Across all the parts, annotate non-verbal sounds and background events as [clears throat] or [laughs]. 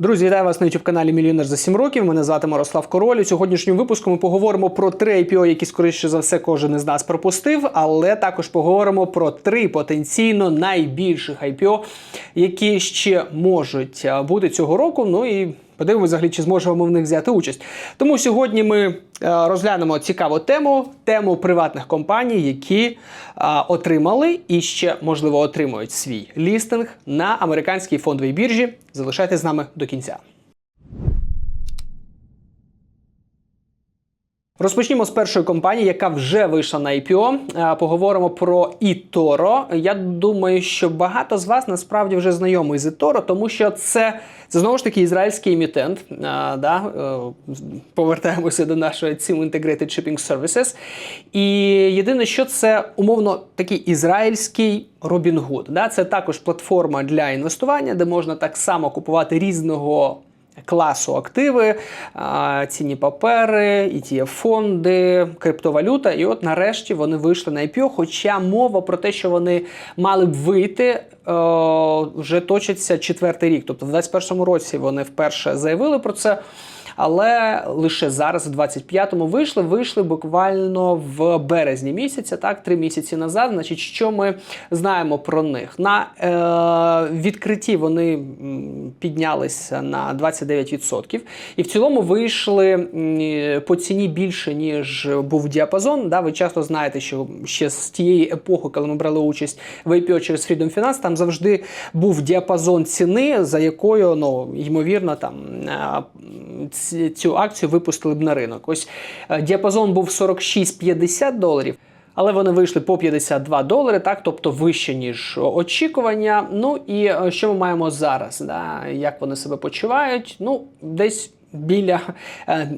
Друзі, вітаю вас на youtube каналі Мільйонер за 7 років. Мене звати Мирослав Король. У сьогоднішньому випуску ми поговоримо про три IPO, які скоріше за все кожен із нас пропустив, але також поговоримо про три потенційно найбільших IPO, які ще можуть бути цього року. Ну і подивимося, взагалі, чи зможемо ми в них взяти участь. Тому сьогодні ми е, розглянемо цікаву тему тему приватних компаній, які отримали і ще можливо отримують свій лістинг на американській фондовій біржі. Залишайтесь з нами до кінця. Розпочнімо з першої компанії, яка вже вийшла на IPO. Е, Поговоримо про eToro. Я думаю, що багато з вас насправді вже знайомі з eToro, тому що це, це знову ж таки ізраїльський емітент. Е, Да? е, Повертаємося до нашої CIM Integrated Shipping Services. І єдине, що це умовно такий ізраїльський Robinhood. Да? Це також платформа для інвестування, де можна так само купувати різного класу активи, ціні папери, etf фонди, криптовалюта. І от нарешті вони вийшли на IPO, хоча мова про те, що вони мали б вийти. е, Вже точиться четвертий рік. Тобто в 2021 році вони вперше заявили про це. Але лише зараз, в 25-му, вийшли. Вийшли буквально в березні місяця, так, три місяці назад. Значить, що ми знаємо про них? На е, відкритті вони піднялися на 29%. І в цілому вийшли по ціні більше, ніж був діапазон. Да, ви часто знаєте, що ще з тієї епохи, коли ми брали участь в IPO через Freedom Finance, там завжди був діапазон ціни, за якою, ну, ймовірно, там е, цю акцію випустили б на ринок. Ось е, діапазон був 46-50 доларів. Але вони вийшли по 52 долари, так, тобто вище, ніж очікування. Ну і е, що ми маємо зараз? Да? Як вони себе почувають? Ну, десь біля, е,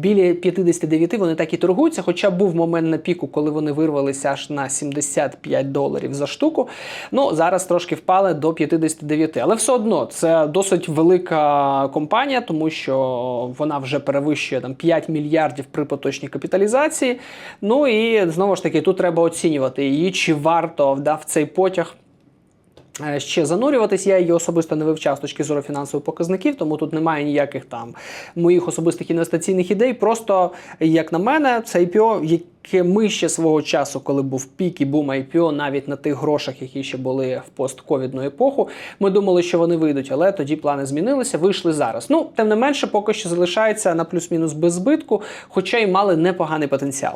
біля 59 вони так і торгуються. Хоча був момент на піку, коли вони вирвалися аж на 75 доларів за штуку. Ну, зараз трошки впали до 59. Але все одно це досить велика компанія, тому що вона вже перевищує там 5 мільярдів при поточній капіталізації. Ну і знову ж таки, тут треба оцінювати її, чи варто вдав цей потяг. Е, Ще занурюватись, я її особисто не вивчав з точки зору фінансових показників, тому тут немає ніяких там моїх особистих інвестиційних ідей. Просто, як на мене, це IPO, ми ще свого часу, коли був пік і бум IPO, навіть на тих грошах, які ще були в постковідну епоху, ми думали, що вони вийдуть, але тоді плани змінилися, вийшли зараз. Ну, тим не менше, поки що залишається на плюс-мінус без збитку, хоча й мали непоганий потенціал.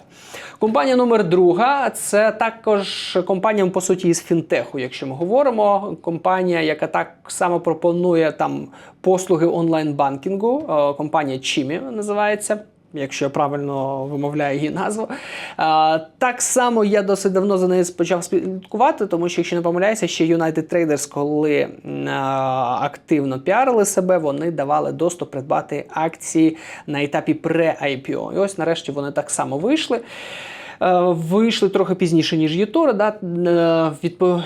Компанія номер друга це також компанія, по суті, із фінтеху, якщо ми говоримо. Компанія, яка так само пропонує там послуги онлайн-банкінгу, е, компанія Chimі називається. Якщо я правильно вимовляю її назву. А, так само я досить давно за нею почав слідкувати, тому що, якщо не помиляюся, ще United Traders, коли а, активно піарили себе, вони давали доступ придбати акції на етапі пре-IPO. І ось нарешті вони так само вийшли. Е, Вийшли трохи пізніше, ніж Єтора, да, е, відпо...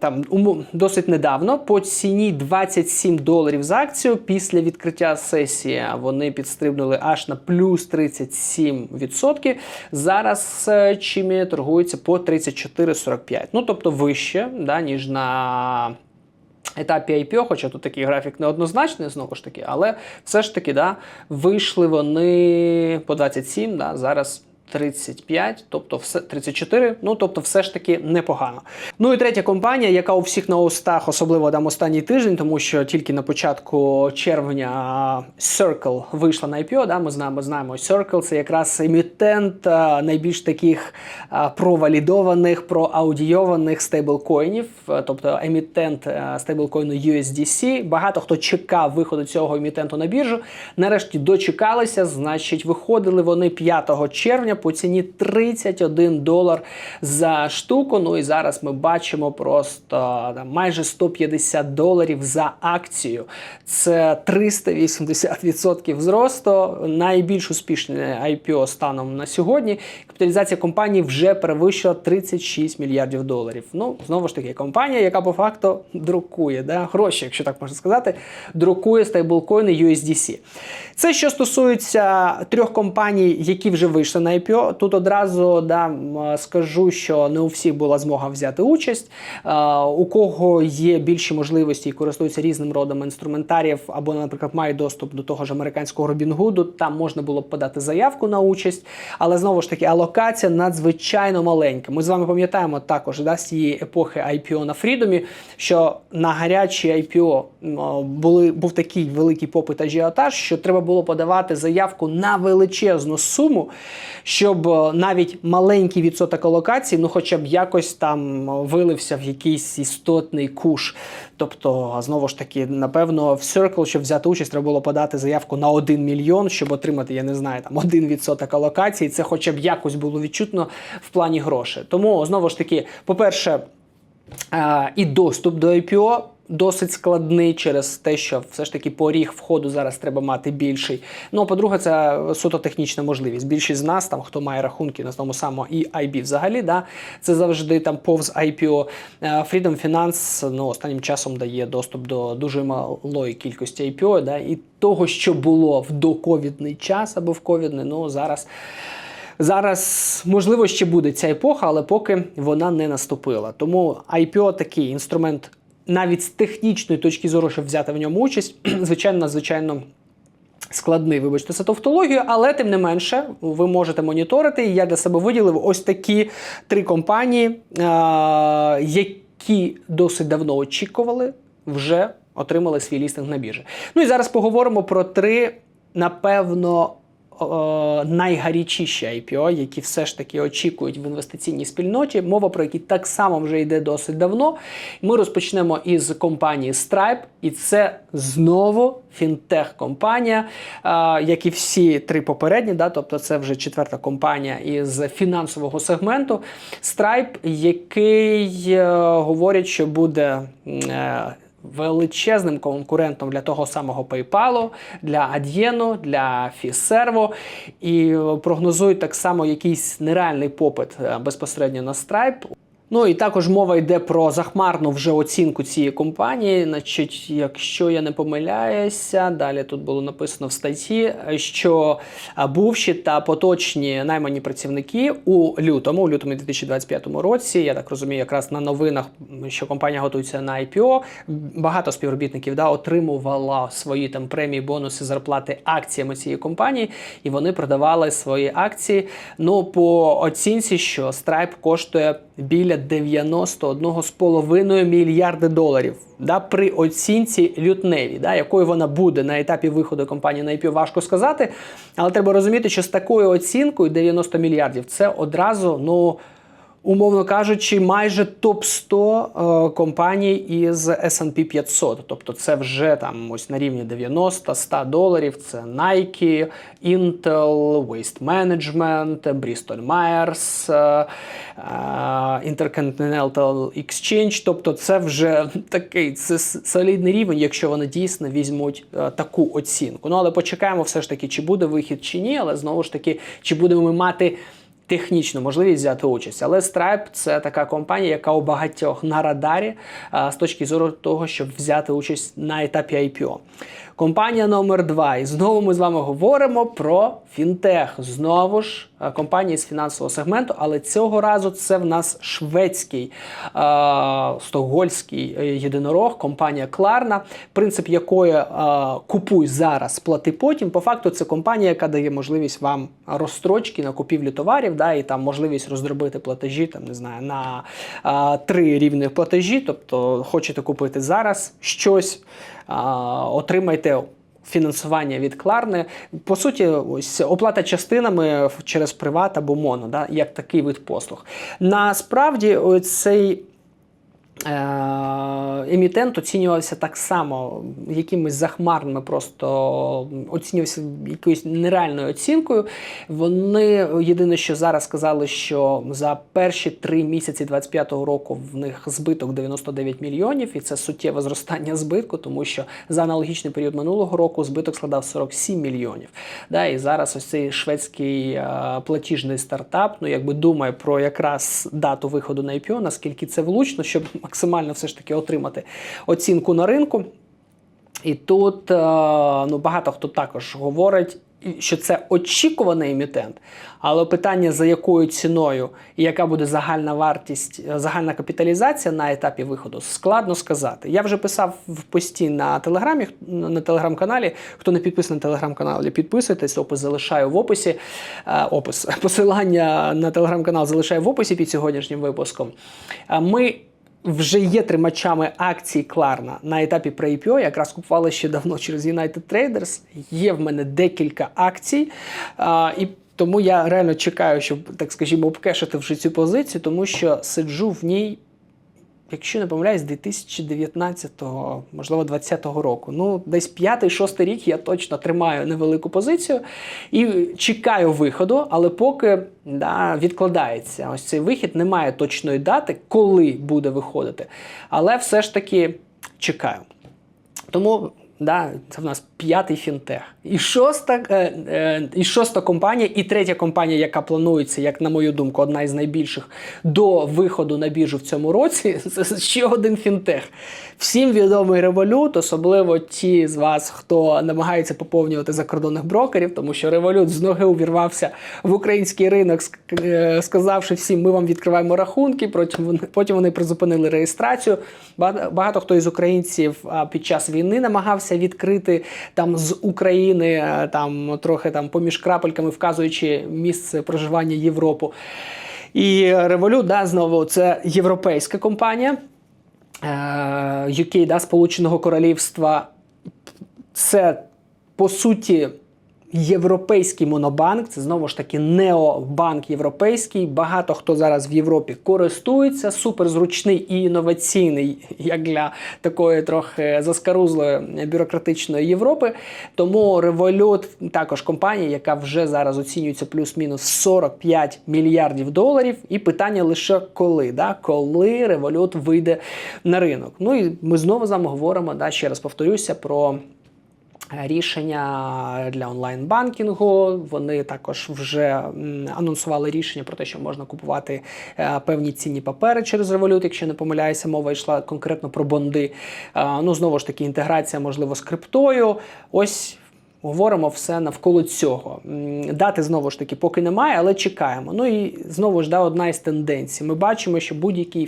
там, досить недавно. По ціні 27 доларів за акцію. Після відкриття сесії вони підстрибнули аж на плюс 37%. Зараз е, чимі торгується по 34,45. Ну, тобто вище, да, ніж на етапі IPO, хоча тут такий графік неоднозначний, знову ж таки, але все ж таки, да, вийшли вони по 27, да, зараз 35, тобто все 34, ну тобто все ж таки непогано. Ну і третя компанія, яка у всіх на устах, особливо там останній тиждень, тому що тільки на початку червня Circle вийшла на IPO, да, ми знаємо, знаємо, Circle це якраз емітент а, найбільш таких а, провалідованих, проаудійованих стейблкоїнів, а, тобто емітент стейблкоїну USDC. Багато хто чекав виходу цього емітенту на біржу. Нарешті дочекалися, значить, виходили вони 5 червня по ціні 31 долар за штуку. Ну і зараз ми бачимо просто там, майже 150 доларів за акцію. Це 380% зросту. Найбільш успішне IPO станом на сьогодні. Капіталізація компанії вже перевищила 36 мільярдів доларів. Ну, знову ж таки, компанія, яка по факту друкує да, гроші, якщо так можна сказати, друкує стейблкоїни USDC. Це що стосується трьох компаній, які вже вийшли на IPO. IPO. Тут одразу да, скажу, що не у всіх була змога взяти участь. Е, У кого є більші можливості і користуються різним родом інструментарів, або, наприклад, мають доступ до того ж американського Робінгуду, там можна було б подати заявку на участь. Але знову ж таки, алокація надзвичайно маленька. Ми з вами пам'ятаємо також да, з цієї епохи IPO на Фрідомі, що на гарячі IPO були, був такий великий попит ажіотаж, що треба було подавати заявку на величезну суму, щоб навіть маленький відсоток алокації, ну хоча б якось там вилився в якийсь істотний куш. Тобто, знову ж таки, напевно, в Circle, щоб взяти участь, треба було подати заявку на 1 мільйон, щоб отримати, я не знаю, там 1% алокації. Це хоча б якось було відчутно в плані грошей. Тому знову ж таки, по-перше, і доступ до IPO досить складний через те, що все ж таки поріг входу зараз треба мати більший. Ну, а по-друге, це суто технічна можливість. Більшість з нас, там, хто має рахунки на тому самому і IB взагалі, да, це завжди там повз IPO. Е, Freedom Finance ну, останнім часом дає доступ до дуже малої кількості IPO, да, і того, що було в доковідний час або в ковідний, ну зараз. Зараз, можливо, ще буде ця епоха, але поки вона не наступила. Тому IPO такий інструмент, навіть з технічної точки зору, щоб взяти в ньому участь, [clears throat] звичайно, надзвичайно. Складний, вибачте, за тавтологію, але тим не менше, ви можете моніторити. І я для себе виділив ось такі три компанії, які досить давно очікували, вже отримали свій лістинг на біржі. Ну і зараз поговоримо про три, напевно, найгарячіші IPO, які все ж таки очікують в інвестиційній спільноті. Мова про які так само вже йде досить давно. Ми розпочнемо із компанії Stripe, і це знову фінтех-компанія, е, як і всі три попередні, да, тобто це вже четверта компанія із фінансового сегменту. Stripe, який е, говорять, що буде. Величезним конкурентом для того самого PayPal, для Adyen, для Fiservo. І прогнозують так само якийсь нереальний попит е, безпосередньо на Stripe. Ну і також мова йде про захмарну вже оцінку цієї компанії. Значить, якщо я не помиляюся, далі тут було написано в статті, що бувші та поточні наймані працівники у лютому, у лютому 2025 році, я так розумію, якраз на новинах, що компанія готується на IPO, багато співробітників да, отримувала свої там премії, бонуси, зарплати акціями цієї компанії, і вони продавали свої акції. Ну, по оцінці, що Stripe коштує біля 91,5 мільярди доларів. Да, при оцінці лютневі, да, якою вона буде на етапі виходу компанії на IPO, важко сказати. Але треба розуміти, що з такою оцінкою 90 мільярдів це одразу, ну. Умовно кажучи, майже топ 100 е, компаній із S&P 500. Тобто це вже там ось на рівні 90-100 доларів. Це Nike, Intel, Waste Management, Bristol Myers, е, е, Intercontinental Exchange. Тобто це вже [laughs] такий це солідний рівень, якщо вони дійсно візьмуть таку оцінку. Ну але почекаємо все ж таки, чи буде вихід чи ні, але знову ж таки, чи будемо ми мати технічну можливість взяти участь. Але Stripe – це така компанія, яка у багатьох на радарі з точки зору того, щоб взяти участь на етапі IPO. Компанія номер 2 І знову ми з вами говоримо про фінтех. Знову ж а, компанії з фінансового сегменту, але цього разу це в нас шведський стокгольський е, єдинорог, компанія Klarna, принцип якої купуй зараз, плати потім. По факту, це компанія, яка дає можливість вам розстрочки на купівлю товарів, да, і там можливість розробити платежі, там не знаю, на а, три рівні платежі. Тобто, хочете купити зараз щось, а, отримайте. Фінансування від Кларни. По суті, ось оплата частинами через приват або моно, да, як такий вид послуг. Насправді, цей емітент оцінювався так само, якимись захмарними, просто оцінювався якоюсь нереальною оцінкою. Вони єдине, що зараз сказали, що за перші три місяці 25-го року в них збиток 99 мільйонів, і це суттєве зростання збитку, тому що за аналогічний період минулого року збиток складав 47 мільйонів. Да, І зараз ось цей шведський е, платіжний стартап, ну якби думає про якраз дату виходу на IPO, наскільки це влучно, щоб максимально все ж таки отримати оцінку на ринку. І тут е, ну, багато хто також говорить, що це очікуваний емітент, але питання за якою ціною і яка буде загальна вартість, е, загальна капіталізація на етапі виходу, складно сказати. Я вже писав в пості на телеграмі, на телеграм-каналі. Хто не підписаний на телеграм-каналі, підписуйтесь, опис залишаю в описі. Е, Опис [laughs] посилання на телеграм-канал залишаю в описі під сьогоднішнім випуском. Ми вже є тримачами акцій Кларна на етапі pre-IPO, якраз купували ще давно через United Traders. Є в мене декілька акцій. А, і тому я реально чекаю, щоб, так скажімо, обкешити вже цю позицію, тому що сиджу в ній. Якщо не помиляюсь, 2019-го, можливо, 2020 року. Ну, десь п'ятий-шостий рік я точно тримаю невелику позицію і чекаю виходу, але поки да, відкладається. Ось цей вихід немає точної дати, коли буде виходити. Але все ж таки чекаю. Тому да, це в нас п'ятий фінтех. І шоста, е, е, і шоста компанія, і третя компанія, яка планується, як на мою думку, одна із найбільших до виходу на біржу в цьому році. [laughs] Це ще один фінтех. Всім відомий револют, особливо ті з вас, хто намагається поповнювати закордонних брокерів, тому що револют з ноги увірвався в український ринок, е, сказавши всім, ми вам відкриваємо рахунки. Потім вони, призупинили реєстрацію. Багато хто із українців під час війни намагався відкрити там з України, е, там трохи там поміж крапельками, вказуючи місце проживання Європу. І Revolut, да, знову це європейська компанія. Е, UK, да, Сполученого Королівства. Це по суті європейський монобанк. Це знову ж таки необанк європейський. Багато хто зараз в Європі користується, суперзручний і інноваційний, як для такої трохи заскарузлої бюрократичної Європи. Тому Revolut також компанія, яка вже зараз оцінюється плюс-мінус 45 мільярдів доларів. І питання лише коли, да? коли Revolut вийде на ринок. Ну і ми знову з вами говоримо, да, ще раз повторюся, про. Рішення для онлайн-банкінгу. Вони також вже анонсували рішення про те, що можна купувати е, певні цінні папери через Revolut, якщо не помиляюся, мова йшла конкретно про бонди. Е, ну, знову ж таки, інтеграція, можливо, з криптою. Ось. Говоримо все навколо цього. Дати знову ж таки поки немає, але чекаємо. Ну і знову ж да, одна із тенденцій. Ми бачимо, що будь-який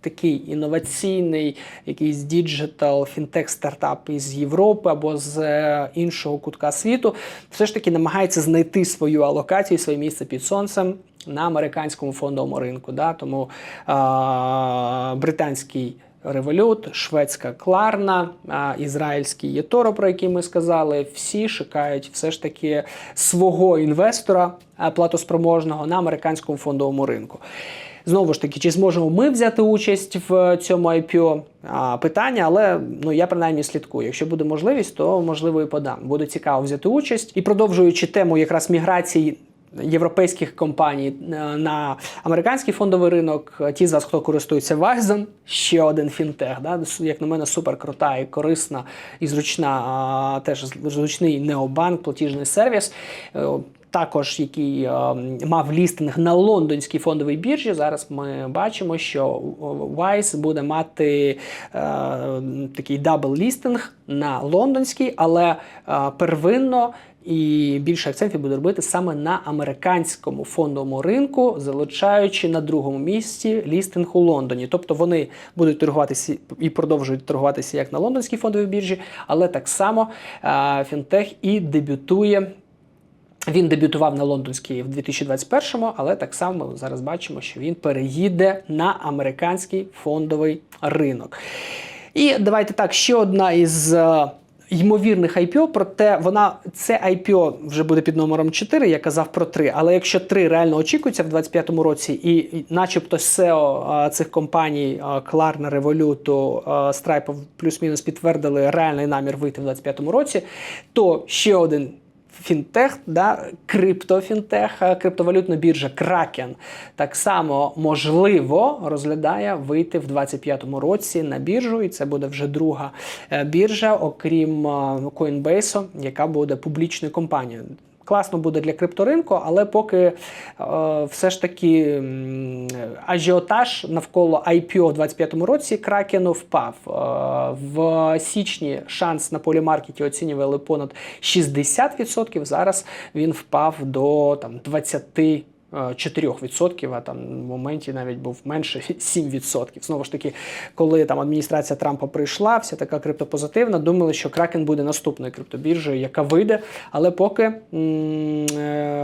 такий інноваційний, якийсь діджитал, фінтех стартап із Європи або з е, іншого кутка світу, все ж таки намагається знайти свою алокацію, своє місце під сонцем на американському фондовому ринку. Да? Тому а, британський. Револют, шведська Кларна, а, ізраїльський Єторо, про який ми сказали, всі шукають все ж таки свого інвестора платоспроможного на американському фондовому ринку. Знову ж таки, чи зможемо ми взяти участь в цьому IPO? Питання, але ну я принаймні слідкую. Якщо буде можливість, то можливо і подам. Буде цікаво взяти участь. І продовжуючи тему якраз міграції. Європейських компаній е, на американський фондовий ринок. Ті з вас, хто користується Вайзом, ще один фінтех. Да? Як на мене, супер крута і корисна і зручна, а, теж зручний необанк, платіжний сервіс. Також який е, мав лістинг на лондонській фондовій біржі. Зараз ми бачимо, що Wise буде мати е, такий дабл лістинг на лондонській, але е, первинно і більше акцентів буде робити саме на американському фондовому ринку, залучаючи на другому місці лістинг у Лондоні. Тобто вони будуть торгуватися і продовжують торгуватися як на лондонській фондовій біржі, але так само фінтех і дебютує. Він дебютував на лондонській в 2021-му, але так само зараз бачимо, що він переїде на американський фондовий ринок. І давайте так, ще одна із е, ймовірних IPO, проте вона це IPO вже буде під номером 4, я казав про 3, але якщо 3 реально очікується в 2025 році, і, начебто SEO а, цих компаній а, Klarna, Revolut, Stripe плюс-мінус підтвердили реальний намір вийти в 2025 році, то ще один фінтех, да, криптофінтех, криптовалютна біржа Kraken так само можливо розглядає вийти в 2025 році на біржу, і це буде вже друга е, біржа, окрім е, Coinbase, яка буде публічною компанією. Класно буде для крипторинку, але поки е, все ж таки ажіотаж навколо IPO в 25-му році Кракену впав. Е, в січні шанс на полімаркеті оцінювали понад 60%. Зараз він впав до там 20%. Е, 4%, а там в моменті навіть був менше [laughs] 7%. Знову ж таки, коли там адміністрація Трампа прийшла, вся така криптопозитивна, думали, що Кракен буде наступною криптобіржею, яка вийде, але поки е,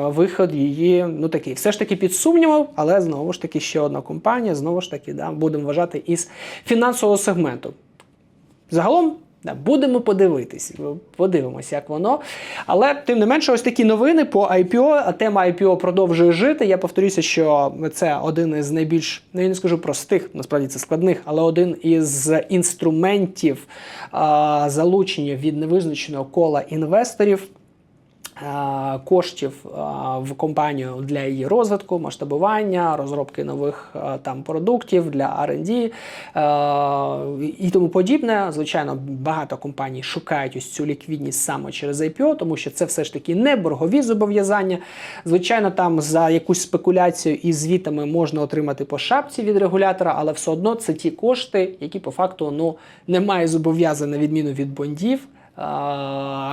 виход її ну такий, все ж таки під сумнівом, але знову ж таки ще одна компанія, знову ж таки, да, будемо вважати із фінансового сегменту. Загалом. Будемо подивитись, подивимося, як воно. Але тим не менше, ось такі новини по IPO. А тема IPO продовжує жити. Я повторюся, що це один із найбільш, ну я не скажу простих, насправді це складних, але один із інструментів а, залучення від невизначеного кола інвесторів. Е, Коштів е, в компанію для її розвитку, масштабування, розробки нових е, там продуктів для R&D і тому подібне. Звичайно, багато компаній шукають ось цю ліквідність саме через IPO, тому що це все ж таки не боргові зобов'язання. Звичайно, там за якусь спекуляцію і звітами можна отримати по шапці від регулятора, але все одно це ті кошти, які по факту ну немає зобов'язань на відміну від бондів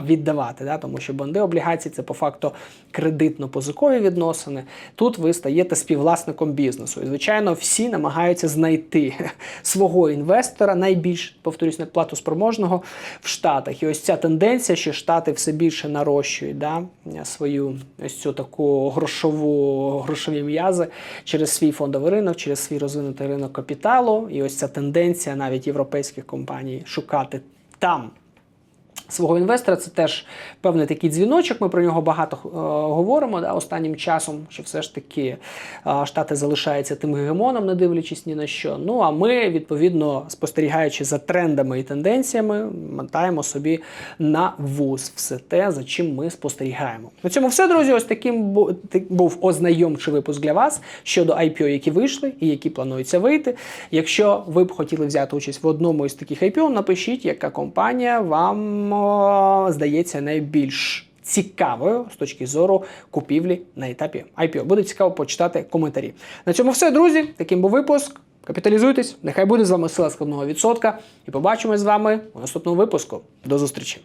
віддавати, да? тому що бонди облігації це по факту кредитно-позикові відносини. Тут ви стаєте співвласником бізнесу. І, звичайно, всі намагаються знайти [laughs] свого інвестора, найбільш, повторюсь, платоспроможного в Штатах. І ось ця тенденція, що Штати все більше нарощують да? свою ось цю таку грошову грошові м'язи через свій фондовий ринок, через свій розвинутий ринок капіталу. І ось ця тенденція навіть європейських компаній шукати там свого інвестора. Це теж певний такий дзвіночок. Ми про нього багато е, говоримо да, останнім часом, що все ж таки е, Штати залишаються тим гегемоном, не дивлячись ні на що. Ну а ми, відповідно, спостерігаючи за трендами і тенденціями, мотаємо собі на вуз все те, за чим ми спостерігаємо. На цьому все, друзі. Ось таким був ознайомчий випуск для вас щодо IPO, які вийшли і які плануються вийти. Якщо ви б хотіли взяти участь в одному із таких IPO, напишіть, яка компанія вам здається найбільш цікавою з точки зору купівлі на етапі IPO. Буде цікаво почитати коментарі. На цьому все, друзі. Таким був випуск. Капіталізуйтесь, нехай буде з вами сила складного відсотка. І побачимось з вами у наступному випуску. До зустрічі!